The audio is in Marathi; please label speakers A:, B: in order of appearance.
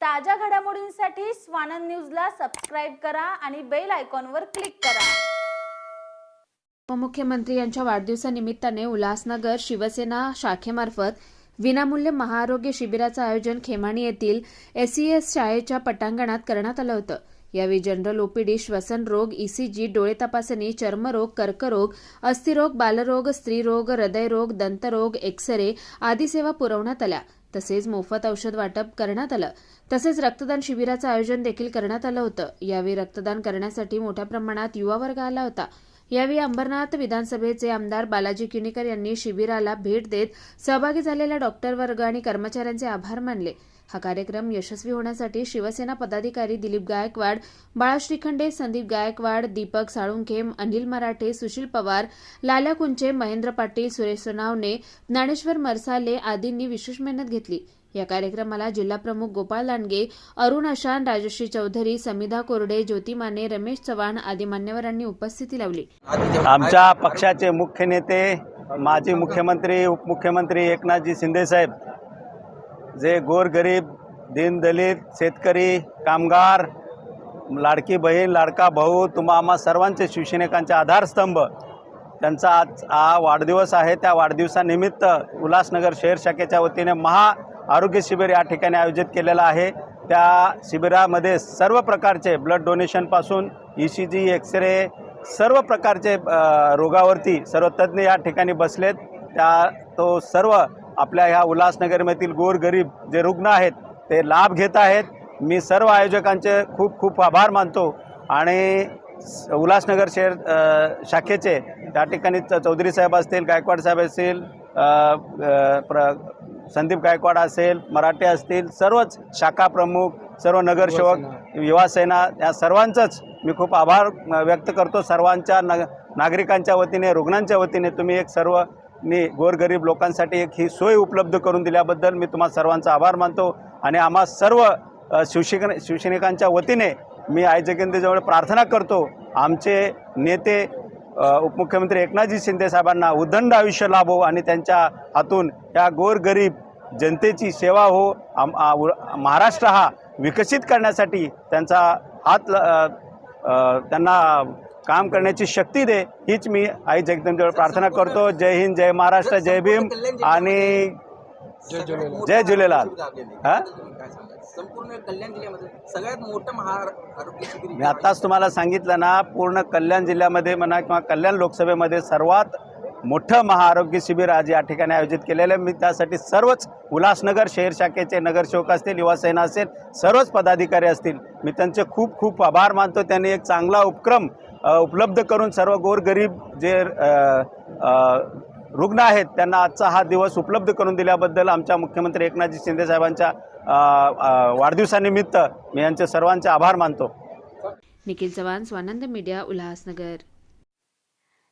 A: ताज्या घडामोडींसाठी स्वानंद न्यूजला सबस्क्राईब करा आणि बेल आयकॉनवर क्लिक करा.
B: उपमुख्यमंत्री यांच्या वाढदिवसानिमित्ताने उल्हासनगर शिवसेना शाखेमार्फत विनामूल्य महाआरोग्य शिबिराचं आयोजन खेमाणी येथील एसईएस शाळेच्या पटांगणात करण्यात आलं होतं. यावेळी जनरल ओपीडी श्वसन रोग ईसीजी डोळे तपासणी चर्मरोग कर्करोग अस्थिरोग बालरोग स्त्रीरोग हृदयरोग दंतरोग एक्सरे आदी सेवा पुरवण्यात आल्या. तसेच मोफत औषध वाटप करण्यात आलं. तसेच रक्तदान शिबिराचं आयोजन देखील करण्यात आलं होतं. यावेळी रक्तदान करण्यासाठी मोठ्या प्रमाणात युवा वर्ग आला होता. यावेळी अंबरनाथ विधानसभेचे आमदार बालाजी किणीकर यांनी शिबिराला भेट देत सहभागी झालेल्या डॉक्टर वर्ग आणि कर्मचाऱ्यांचे आभार मानले. हा कार्यक्रम यशस्वी होण्यासाठी शिवसेना पदाधिकारी दिलीप गायकवाड बाळा श्रीखंडे संदीप गायकवाड दीपक साळुंखे अनिल मराठे सुशील पवार लाल्या कुंचे महेंद्र पाटील सुरेश सोनावणे ज्ञानेश्वर मरसाले आदींनी विशेष मेहनत घेतली. या कार्यक्रमाला जिल्हाप्रमुख गोपाळ लांडगे अरुण अशान राजश्री चौधरी समिधा कोरडे ज्योती माने रमेश चव्हाण आदी मान्यवरांनी उपस्थिती लावली.
C: आमच्या पक्षाचे मुख्य नेते माजी मुख्यमंत्री उपमुख्यमंत्री एकनाथजी शिंदेसाहेब जे गोरगरीब दीनदलित शेतकरी कामगार लाडकी बहीण लाडका भाऊ तुम्हा आम्हा सर्वांचे शिवसैनिकांचे आधारस्तंभ. त्यांचा आज हा वाढदिवस आहे. त्या वाढदिवसानिमित्त उल्हासनगर शहर शाखेच्या वतीने महा आरोग्य शिबिर या ठिकाणी आयोजित केलेलं आहे. त्या शिबिरामध्ये सर्व प्रकारचे blood डोनेशनपासून E C G x ray सर्व प्रकारचे रोगावरती सर्व तज्ज्ञ या ठिकाणी बसलेत. त्या तो सर्व आपल्या ह्या उल्हासनगरमधील गोरगरीब जे रुग्ण आहेत ते लाभ घेत आहेत. मी सर्व आयोजकांचे खूप खूप आभार मानतो. आणि उल्हासनगर शहर शाखेचे त्या ठिकाणी चौधरी साहेब असतील गायकवाड साहेब असतील प्र संदीप गायकवाड असेल मराठे असतील सर्वच शाखा प्रमुख सर्व नगरसेवक युवासेना. या सर्वांचंच मी खूप आभार व्यक्त करतो. सर्वांच्या नग नागरिकांच्या वतीने रुग्णांच्या वतीने तुम्ही एक सर्व नी गोरगरीब लोकांसाठी एक ही सोय उपलब्ध करून दिल्याबद्दल मी तुम्हा सर्वांचा आभार मानतो आणि आम्हा सर्व शिवशिक शिवसैनिकांच्या वतीने मी आई जगेंद्रजवळ प्रार्थना करतो. आमचे नेते उपमुख्यमंत्री एकनाथजी शिंदे साहेबांना उदंड आयुष्य लाभो आणि त्यांच्या हातून या गोरगरीब जनतेची सेवा हो आम महाराष्ट्र हा विकसित करण्यासाठी त्यांचा हात ल- त्यांना काम करण्याची शक्ती दे हीच मी आई जगदंबेजवळ प्रार्थना करतो. जय हिंद जय महाराष्ट्र जय भीम आणि जय झुलेलाल हा?
D: संपूर्ण कल्याण जिल्ह्यामध्ये सगळ्यात मोठं महा आरोग्य शिबिर
C: मी आत्ताच तुम्हाला सांगितलं ना पूर्ण कल्याण जिल्ह्यामध्ये म्हणा किंवा कल्याण लोकसभेमध्ये सर्वात मोठं महाआरोग्य शिबिर आज या ठिकाणी आयोजित केलेलं आहे. मी त्यासाठी सर्वच उल्हासनगर शहर शाखेचे नगरसेवक असतील युवासेना असेल सर्वच पदाधिकारी असतील मी त्यांचे खूप खूप आभार मानतो. त्यांनी एक चांगला उपक्रम उपलब्ध करून सर्व गोरगरीब जे रुग्ण आहेत त्यांना आजचा हा दिवस उपलब्ध करून दिल्याबद्दल आमच्या मुख्यमंत्री एकनाथजी शिंदे साहेबांच्या वाढदिवसानिमित्त मी यांचे सर्वांचे आभार मानतो.
B: निखिल चव्हाण स्वानंद मीडिया उल्हासनगर.